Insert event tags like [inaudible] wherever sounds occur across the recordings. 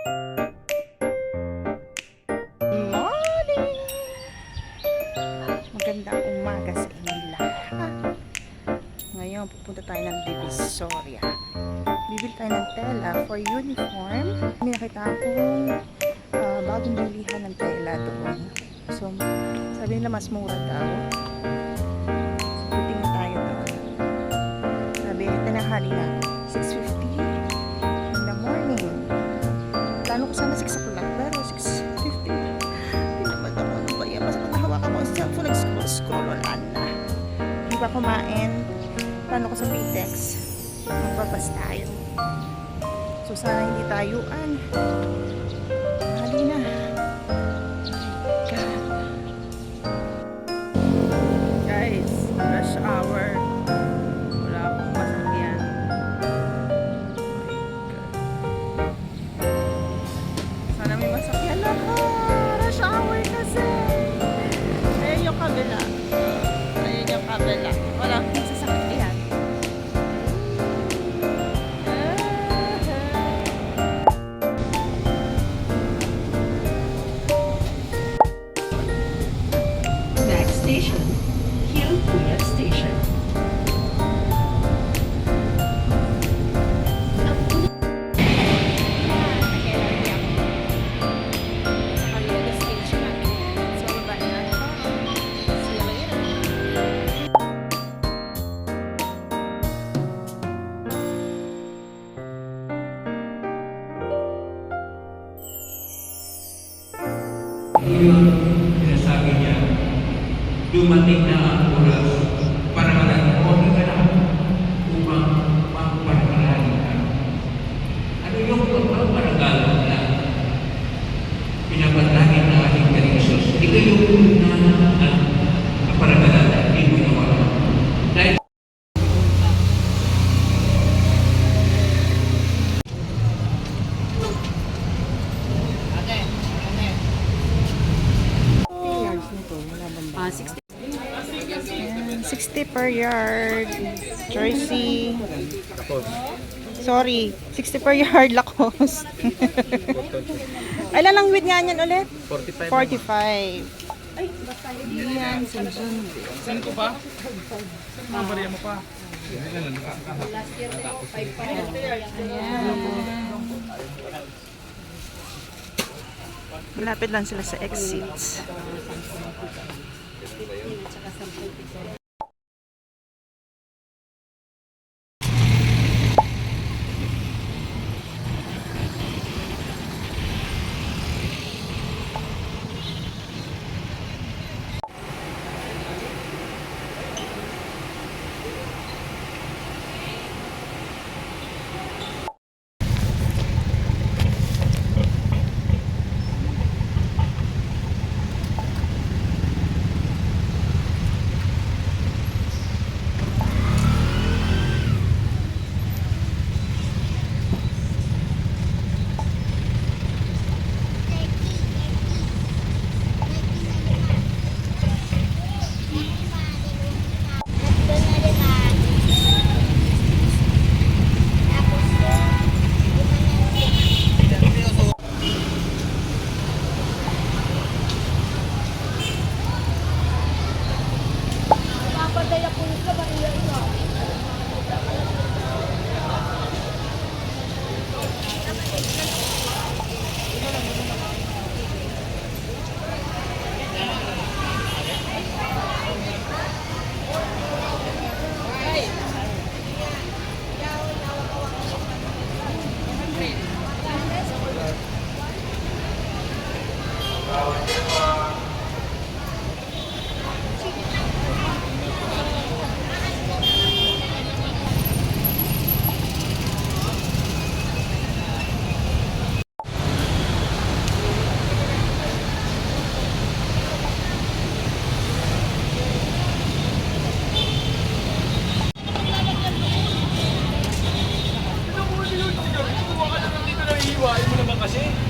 Morning! Magandang umaga sa inyong. Ngayon, pupunta tayo ng Divisoria. Bibili tayo ng tela for uniform. May nakita akong ah, bagong bilihan ng tela doon. So, sabi nila mas mura daw. Titingin tayo doon. Sabi, tanahali na. 6.50 wala na. Hindi pa kumain. Plano ko sa Pitex. Magbabas tayo. So, sana hindi tayuan. Yung sinasabi niya, dumating na ang oras para manatapon ka na upang magparanahin ka. Ano yung pagpaparagalo na pinapanalangin na ating Isus? Ito yung una 60 per yard. Jersey. Sorry, 60 per yard [laughs] lakos. Ilan lang width nga niyan ulit? 45. 45. Ay, basta Yan, Samsung. Saan ko ba? Mabarya mo pa. Last pa. Malapit lang sila sa exits. 15 at saka 10 piso. 小心。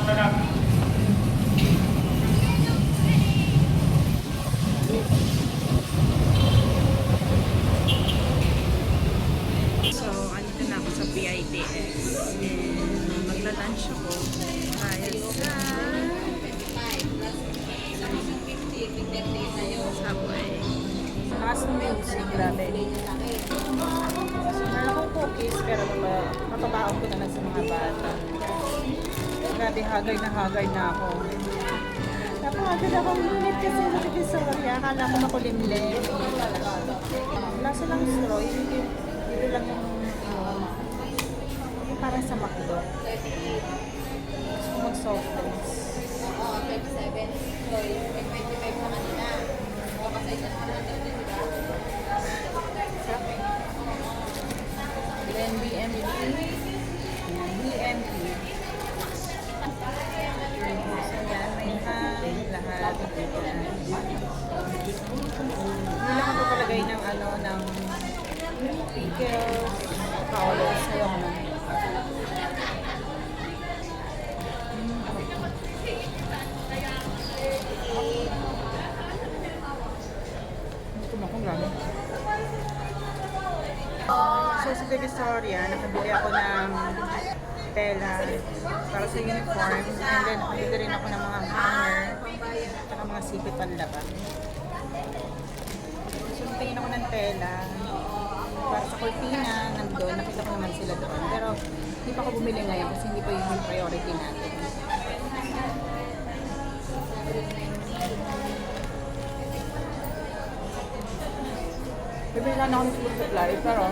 So, andito na sa PITX. And magla-lunch ako. Tayo sa... Subway. Lakas ng music, grabe. Meron akong cookies, pero mapa- mapabaon ko na lang sa mga bata. Grabe, hagay na hagay na ako. Napakagod akong minute kasi sa Divisoria. Akala ko makulimlim. Lasa lang straw. Dito lang yung, yung parang sa McDo. Gusto ko mag-soft drinks. Sarap pickles, paulos. Ayaw na. Gusto mo akong gano'n. So sa Divisoria, nakabili ako ng tela para sa uniform. And then, nakabili rin ako ng mga hanger at mga sipit panlaba. So, tingin ako ng tela para sa cortina, nandun, nakita ko naman sila doon. Pero, hindi pa ako bumili ngayon kasi hindi pa yun yung priority natin. Bibili na ako ng food supply, pero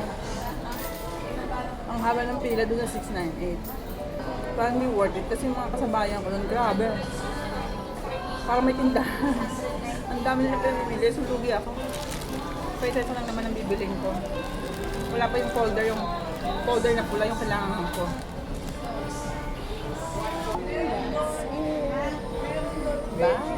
ang haba ng pila doon na 698. Parang hindi worth it kasi mga kasabayan ko doon, grabe. Parang may tindahan. [laughs] ang dami nila pinamimili, so lugi ako. Kaya isa lang naman ang bibiling ko. Wala pa yung folder, yung folder na pula yung kailangan ko. Bye!